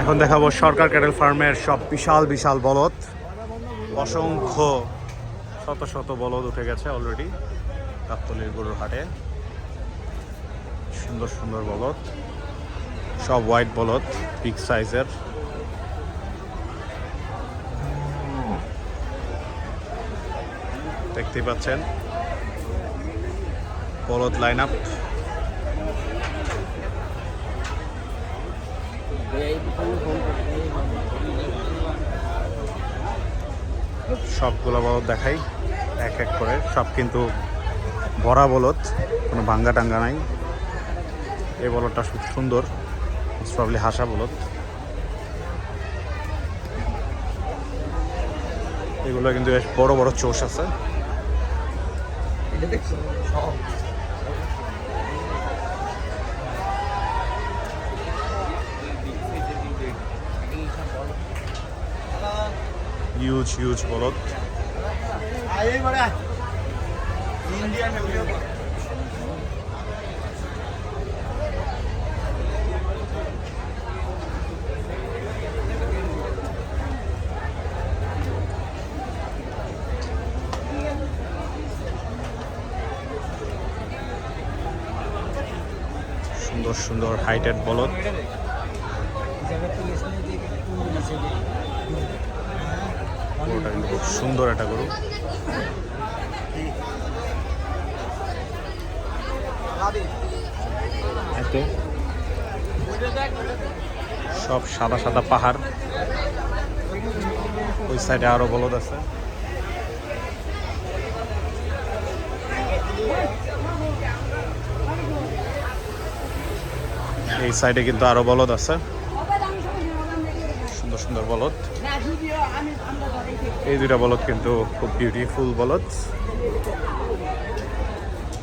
এখন দেখাবো সরকার ক্যাটেল ফার্মের সব বিশাল বিশাল বলদ। অসংখ্য, শত শত বলদ উঠে গেছে অলরেডি গাবতলির গরুর হাটে। সুন্দর সুন্দর বলদ। সব হোয়াইট বলদ বিগ সাইজের দেখতেই পাচ্ছেন। বলদ লাইন আপ সবগুলো বলদ দেখাই, এক এক করে। সব কিন্তু ভরা বলদ, কোনো ভাঙ্গা টাঙ্গা নাই। এই বলদটা খুব সুন্দর প্রবলি হাসা বলদ। এগুলো কিন্তু বেশ বড় বড় চোষ আছে। হিউজ হিউজ বলদ। সুন্দর সুন্দর হাইটেড বলদ। গরুটা কিন্তু খুব সুন্দর একটা গরু। সব সাদা সাদা পাহাড়। ওই সাইডে আরও বলদ আছে। এই সাইডে কিন্তু আরও বলদ আছে। সুন্দর সুন্দর বলদ। এই দুটা বলদ কিন্তু খুব বিউটিফুল বলদ।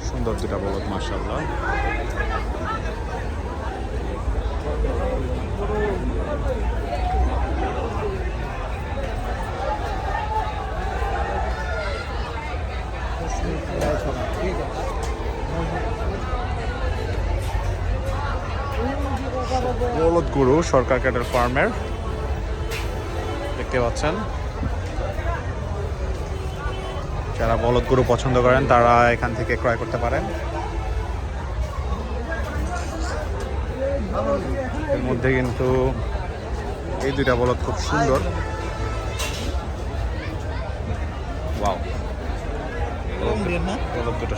সুন্দর দুটা বলদ মার্শাল্লাহ বলদ গুরু, সরকার ক্যাডার ফার্মের। দেখতে পাচ্ছেন। যারা বলদ গরু পছন্দ করেন, তারা এখান থেকে ক্রয় করতে পারেন। এর মধ্যে কিন্তু এই দুইটা বলদ খুব সুন্দর।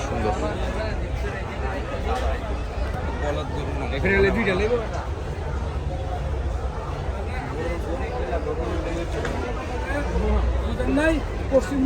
সুন্দর। নাই পশ্চিম